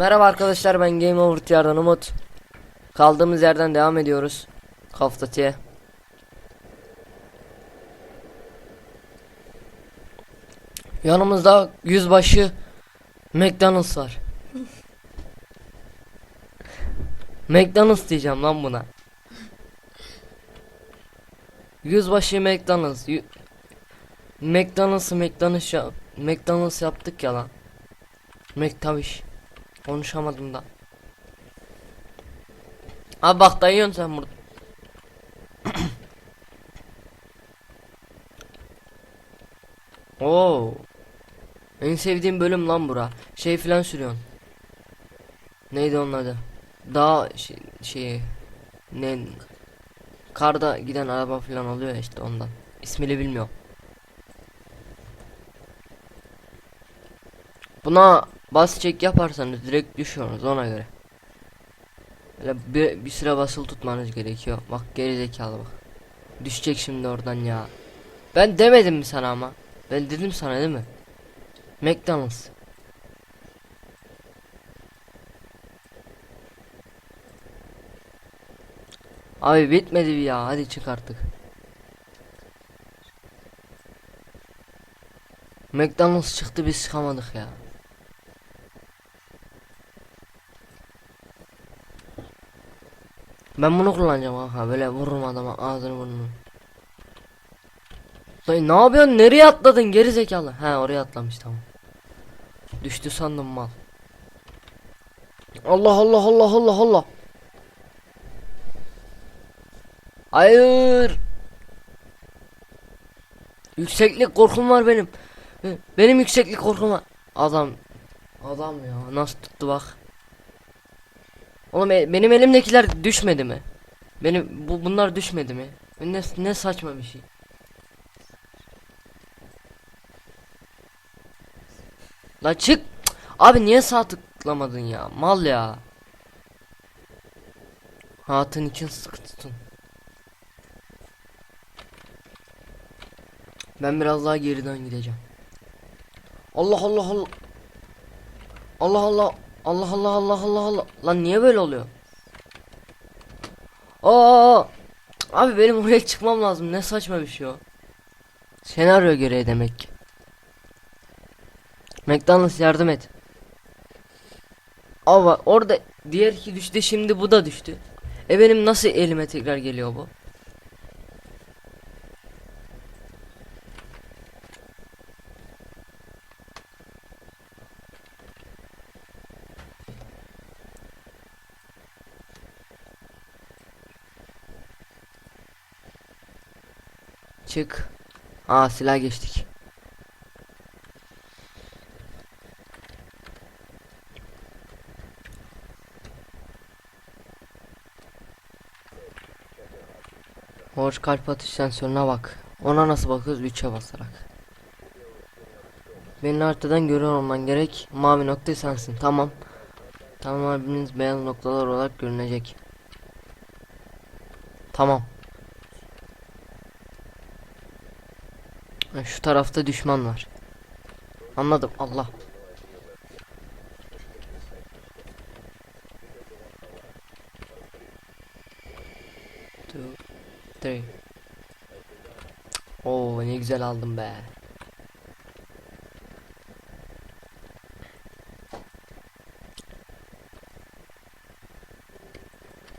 Merhaba arkadaşlar ben Game Over TR'dan Umut. Kaldığımız yerden devam ediyoruz. Kaftatiye. Yanımızda yüzbaşı McDonald's var. McDonald's diyeceğim lan buna. Yüzbaşı McDonald's. Yu- McDonald's'ı McDonald's ya McDonald's yaptık ya lan. McTavish. Konuşamadım da. Abi bak dayıyorsun sen burada. Oo. En sevdiğim bölüm lan bura. Şey filan sürüyorsun. Neydi onun adı? Dağ şey, şeyi ne karda giden araba filan oluyor ya işte ondan. İsmini bilmiyorum. Buna bas çek yaparsanız direkt düşüyorsunuz ona göre. Böyle bir, bir süre basılı tutmanız gerekiyor. Bak geri zekalı bak. Düşecek şimdi oradan ya. Ben demedim mi sana ama? Ben dedim sana değil mi? McDonald's. Abi bitmedi ya. Hadi çık artık. McDonald's çıktı biz çıkamadık ya. Ben bunu kullanacağım kanka böyle vururum adama ağzını burnunu. Dayı ne yapıyorsun? Nereye atladın geri zekalı He oraya atlamış tamam. Düştü sandım mal. Allah Allah Allah Allah Allah. Hayır. Yükseklik korkum var benim. Benim yükseklik korkum var. Adam Adam ya nasıl tuttu bak Oğlum e- benim elimdekiler düşmedi mi? Benim bu bunlar düşmedi mi? Ne ne saçma bir şey. La çık. Abi niye sağ tıklamadın ya? Mal ya. Hatın için sıkı tutun. Ben biraz daha geriden gideceğim. Allah Allah Allah. Allah Allah. Allah Allah Allah Allah Allah. Lan niye böyle oluyor? Aa! Abi benim oraya çıkmam lazım. Ne saçma bir şey o. Senaryo gereği demek ki. McDonald's yardım et. Ama orada diğer iki düştü şimdi bu da düştü. E benim nasıl elime tekrar geliyor bu? Çık. Aa silah geçtik. Hoş kalp atış sensörüne bak. Ona nasıl bakıyoruz? 3'e basarak. Benim haritadan görüyor olman gerek. Mavi nokta sensin. Tamam. Tamam abiniz beyaz noktalar olarak görünecek. Tamam. Şu tarafta düşman var. Anladım Allah. Two, three. Oo ne güzel aldım be.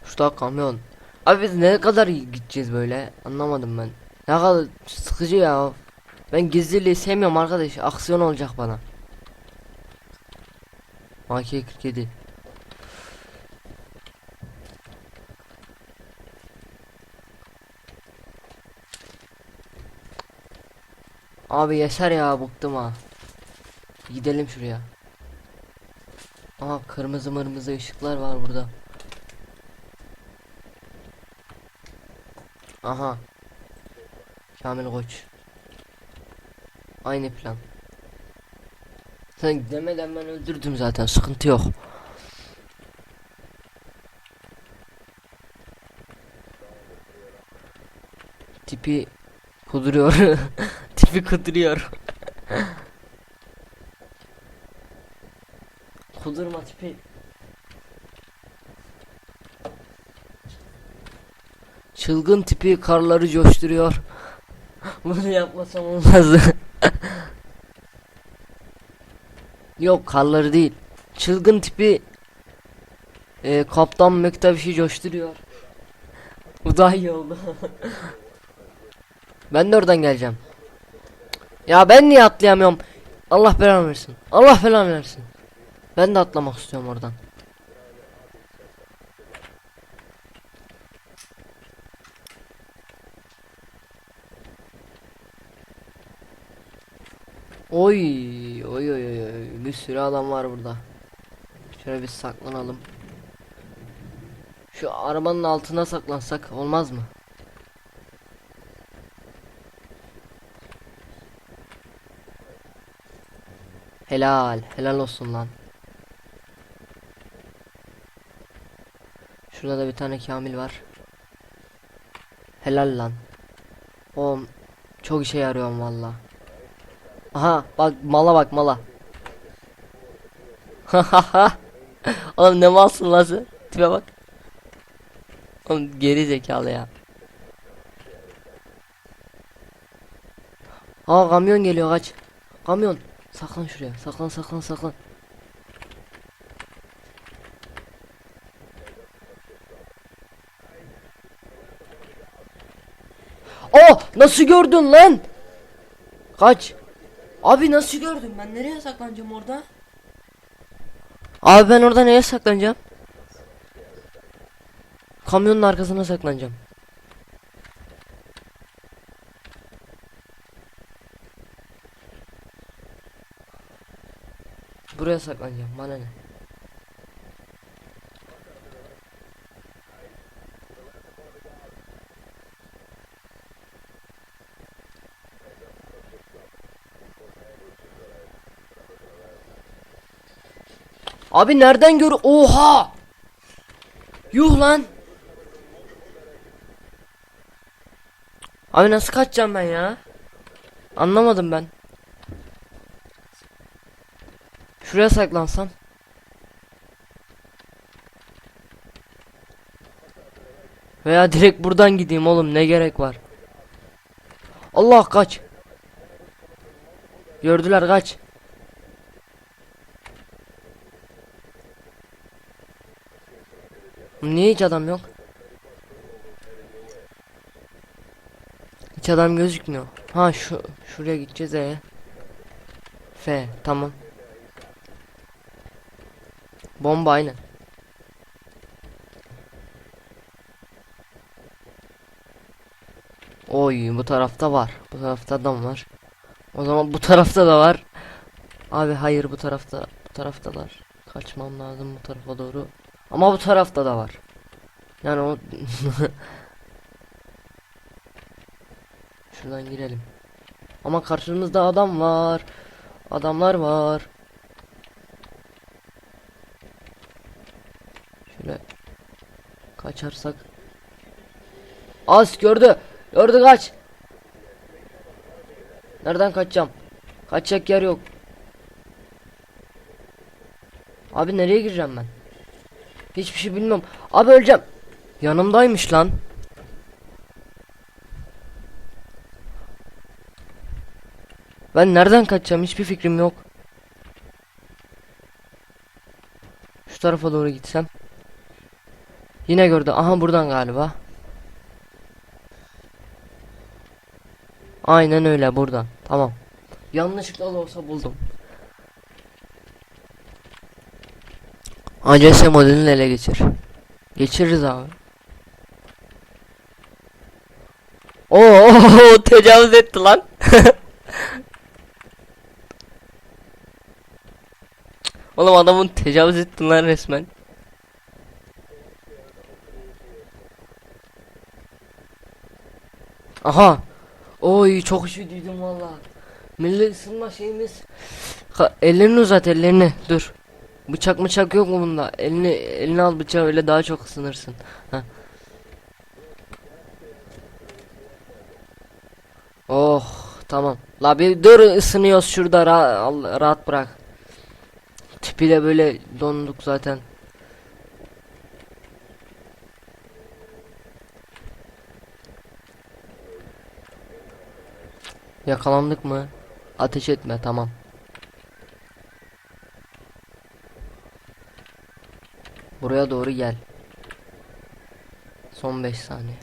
Şurada kamyon. Abi biz ne kadar gideceğiz böyle? Anlamadım ben. Ne kadar sıkıcı ya. Ben gizliliği sevmiyorum arkadaş. Aksiyon olacak bana. AK-47 Abi yeter ya bıktım ha. Gidelim şuraya. Aha kırmızı mırmızı ışıklar var burada. Aha. Kamil Koç. Aynı plan. Sen demeden ben öldürdüm zaten sıkıntı yok. Tipi kuduruyor. Tipi kuduruyor. kudurma tipi. Çılgın tipi karları coşturuyor. Bunu yapmasam olmazdı. Yok karları değil. Çılgın tipi e, Kaptan Mektevşi coşturuyor. Bu daha iyi oldu. ben de oradan geleceğim. Ya ben niye atlayamıyorum? Allah belanı versin. Allah belanı versin. Ben de atlamak istiyorum oradan. Oy, oy oy oy. Bir sürü adam var burada. Şöyle bir saklanalım. Şu arabanın altına saklansak olmaz mı? Helal, helal olsun lan. Şurada da bir tane Kamil var. Helal lan. Oğlum çok işe yarıyorum valla. Aha bak mala bak mala. Oğlum ne malsın lan sen? Tipe bak. Oğlum geri zekalı ya. Aa kamyon geliyor kaç. Kamyon. Saklan şuraya. Saklan saklan saklan. Oh nasıl gördün lan? Kaç. Abi nasıl gördün? Ben nereye saklanacağım orada? Abi ben orada nereye saklanacağım? Kamyonun arkasına saklanacağım. Buraya saklanacağım. Bana ne? Abi nereden gör? Oha! Yuh lan! Abi nasıl kaçacağım ben ya? Anlamadım ben. Şuraya saklansam. Veya direkt buradan gideyim oğlum ne gerek var? Allah kaç. Gördüler kaç. Niye hiç adam yok? Hiç adam gözükmüyor. Ha şu şuraya gideceğiz e. F tamam. Bomba aynı. Oy bu tarafta var. Bu tarafta adam var. O zaman bu tarafta da var. Abi hayır bu tarafta bu taraftalar. Kaçmam lazım bu tarafa doğru. Ama bu tarafta da var. Yani o Şuradan girelim. Ama karşımızda adam var. Adamlar var. Şöyle kaçarsak. Az gördü. Gördü kaç. Nereden kaçacağım? Kaçacak yer yok. Abi nereye gireceğim ben? Hiçbir şey bilmiyorum. Abi öleceğim. Yanımdaymış lan. Ben nereden kaçacağım hiçbir fikrim yok. Şu tarafa doğru gitsem. Yine gördü. Aha buradan galiba. Aynen öyle buradan. Tamam. Yanlışlıkla olsa buldum. ACS modelini ele geçir. Geçiririz abi. Oo tecavüz etti lan. Oğlum adamın tecavüz ettin lan resmen. Aha. Oy çok üşüdüydüm valla. Milli ısınma şeyimiz. Ellerini uzat ellerini. Dur. Bıçak bıçak yok mu bunda? Elini elini al bıçağı öyle daha çok ısınırsın. Ha. Oh tamam. La bir dur ısınıyoruz şurada ra al- rahat bırak. Tipi de böyle donduk zaten. Yakalandık mı? Ateş etme tamam. Buraya doğru gel. Son 5 saniye.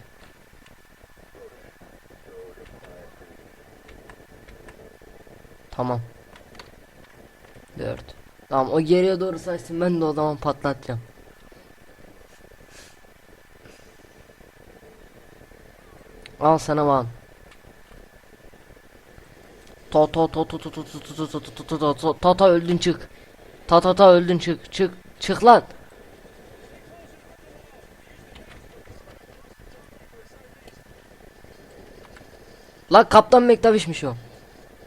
Tamam. 4. Tamam o geriye doğru saçsın ben de o zaman patlatacağım. Al sana van. Ta ta ta ta ta ta ta ta ta ta ta ta ta ta ta öldün çık. Ta ta ta öldün çık çık çık lan. Lan kaptan McTavish'miş o.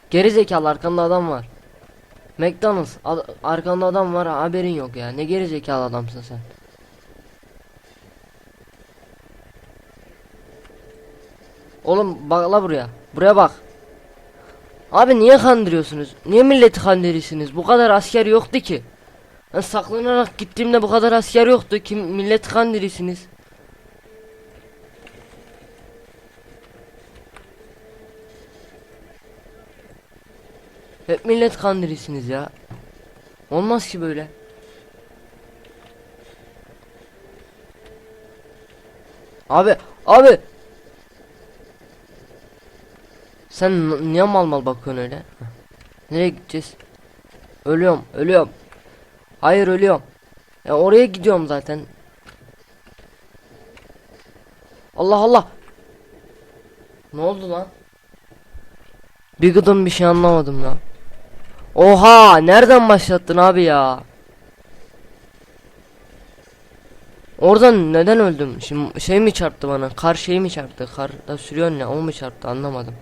Geri zekalı arkanda adam var. McDonald's ad- arkanda adam var haberin yok ya. Ne geri zekalı adamsın sen. Oğlum bak la buraya. Buraya bak. Abi niye kandırıyorsunuz? Niye milleti kandırıyorsunuz? Bu kadar asker yoktu ki. Ben saklanarak gittiğimde bu kadar asker yoktu. Kim milleti kandırıyorsunuz? Hep millet kandırıyorsunuz ya. Olmaz ki böyle. Abi, abi. Sen niye mal mal bakıyorsun öyle? Nereye gideceğiz? Ölüyorum, ölüyorum. Hayır ölüyorum. Ya oraya gidiyorum zaten. Allah Allah. Ne oldu lan? Bir gıdım bir şey anlamadım ya. Oha nereden başlattın abi ya? Oradan neden öldüm? Şimdi şey mi çarptı bana? Kar şey mi çarptı? Karda sürüyorsun ya o mu çarptı anlamadım.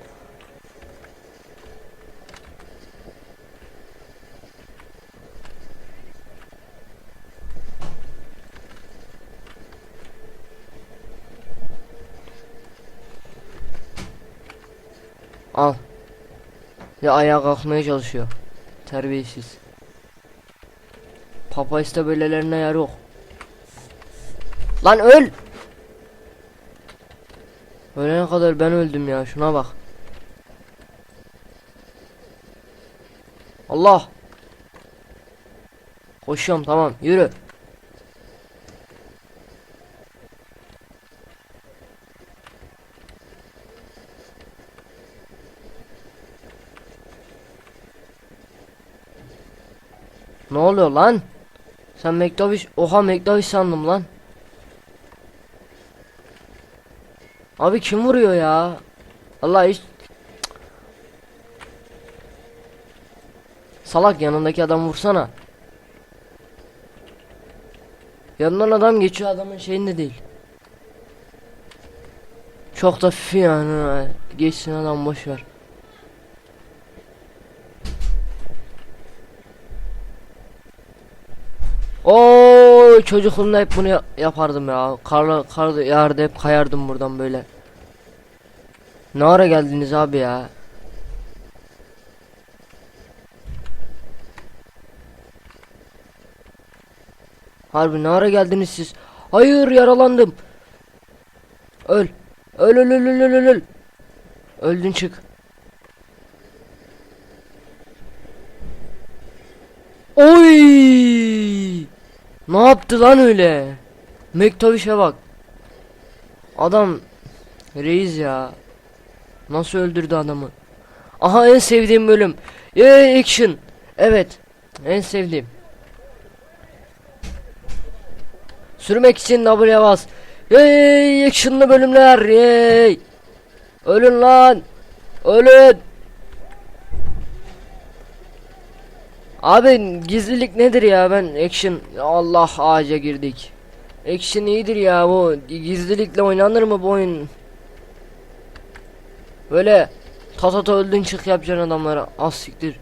Al. Ya ayağa kalkmaya çalışıyor. Terbiyesiz. Papaista böylelerine yer yok. Lan öl. Ölene kadar ben öldüm ya şuna bak. Allah. Koşuyorum tamam yürü. Ne oluyor lan? Sen McDavish, oha McDavish sandım lan. Abi kim vuruyor ya? Allah hiç Salak yanındaki adam vursana. Yanından adam geçiyor adamın şeyinde değil. Çok da fi yani. Geçsin adam boş ver. Oo çocukluğumda hep bunu ya- yapardım ya. Karla kar yağardı hep kayardım buradan böyle. Ne ara geldiniz abi ya? Harbi ne ara geldiniz siz? Hayır yaralandım. Öl öl öl öl öl öl, öl. Öldün çık. Oy! Ne yaptı lan öyle? Mektaviş'e bak. Adam reis ya. Nasıl öldürdü adamı? Aha en sevdiğim bölüm. Yay action. Evet. En sevdiğim. Sürmek için W'ye bas. Yay actionlı bölümler. Yay. Ölün lan. Ölün. Abi gizlilik nedir ya ben action Allah ağaca girdik. Action iyidir ya bu gizlilikle oynanır mı bu oyun? Böyle tatata öldün çık yapacaksın adamlara az siktir.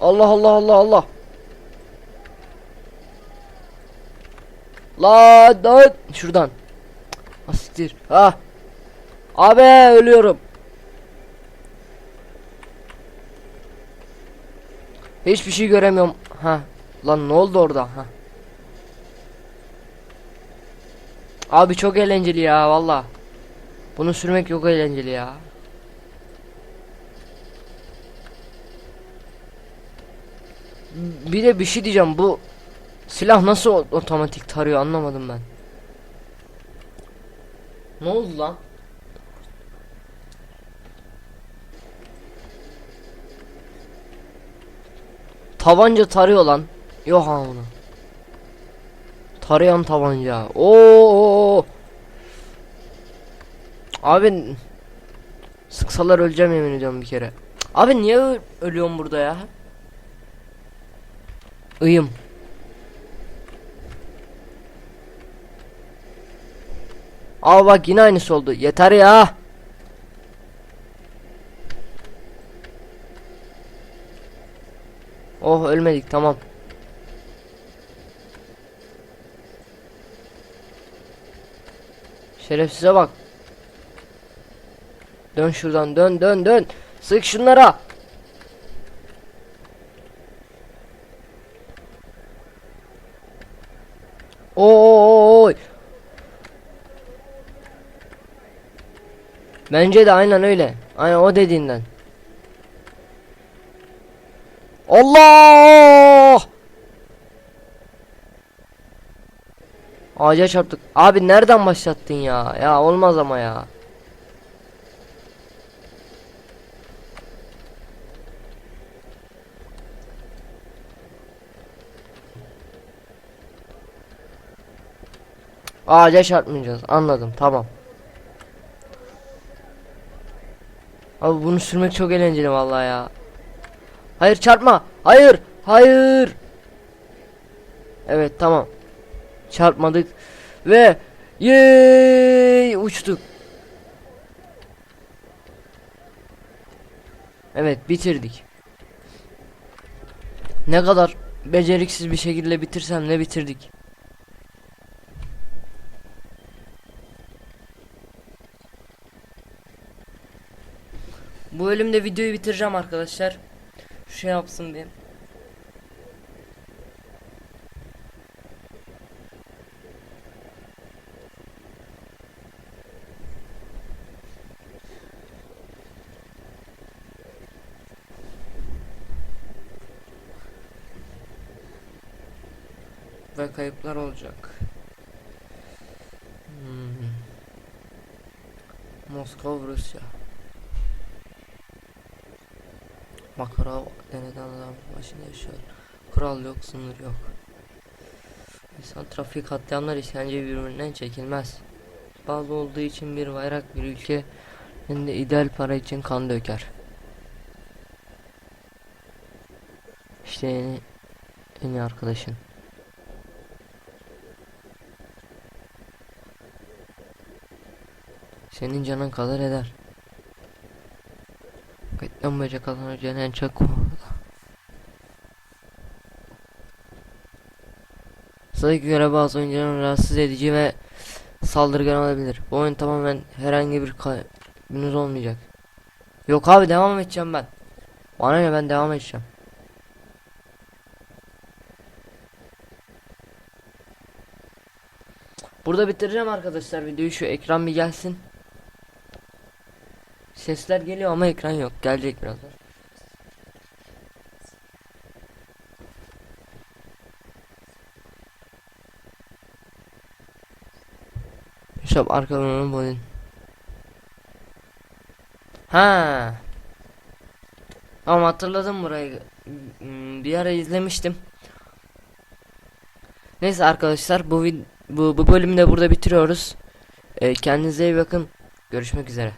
Allah Allah Allah Allah. La da şuradan. Asiktir. Ha. Abi ölüyorum. Hiçbir şey göremiyorum. Ha. Lan ne oldu orada? Ha. Abi çok eğlenceli ya valla. Bunu sürmek çok eğlenceli ya. Bir de bir şey diyeceğim bu silah nasıl otomatik tarıyor anlamadım ben. Ne oldu lan? Tabanca tarıyor lan. Yok bunu. Tarayan tabanca. Oo. Abi sıksalar öleceğim yemin ediyorum bir kere. Abi niye ölüyorum burada ya? Uyum. Aa bak yine aynısı oldu. Yeter ya. Oh ölmedik tamam. Şerefsize bak. Dön şuradan dön dön dön. Sık şunlara. Oy. Bence de aynen öyle. Aynen o dediğinden. Allah! Ağaca çarptık. Abi nereden başlattın ya? Ya olmaz ama ya. Ağaca çarpmayacağız. Anladım. Tamam. Abi bunu sürmek çok eğlenceli vallahi ya. Hayır çarpma. Hayır. Hayır. Evet tamam. Çarpmadık ve yey uçtuk. Evet bitirdik. Ne kadar beceriksiz bir şekilde bitirsem ne bitirdik. Bu bölümde videoyu bitireceğim arkadaşlar. Şu şey yapsın diye. Ve kayıplar olacak. Hmm. Moskova, Rusya. Makara deneden adam başında yaşıyor. Kural yok, sınır yok. İnsan trafik katliamlar işkence birbirinden çekilmez. Bazı olduğu için bir bayrak bir ülke hem de ideal para için kan döker. İşte en, en iyi arkadaşın. Senin canın kadar eder. Beklenmeyecek kazanacağın en çok Sayık göre bazı oyuncuların rahatsız edici ve saldırgan olabilir. Bu oyun tamamen herhangi bir kaybınız olmayacak. Yok abi devam edeceğim ben. Bana ne ben devam edeceğim. Burada bitireceğim arkadaşlar videoyu şu ekran bir gelsin. Sesler geliyor ama ekran yok. Gelecek birazdan. Şap arkalarının boyun. Ha. Tamam hatırladım burayı. Bir ara izlemiştim. Neyse arkadaşlar bu bu bu bölümü de burada bitiriyoruz. Ee, kendinize iyi bakın. Görüşmek üzere.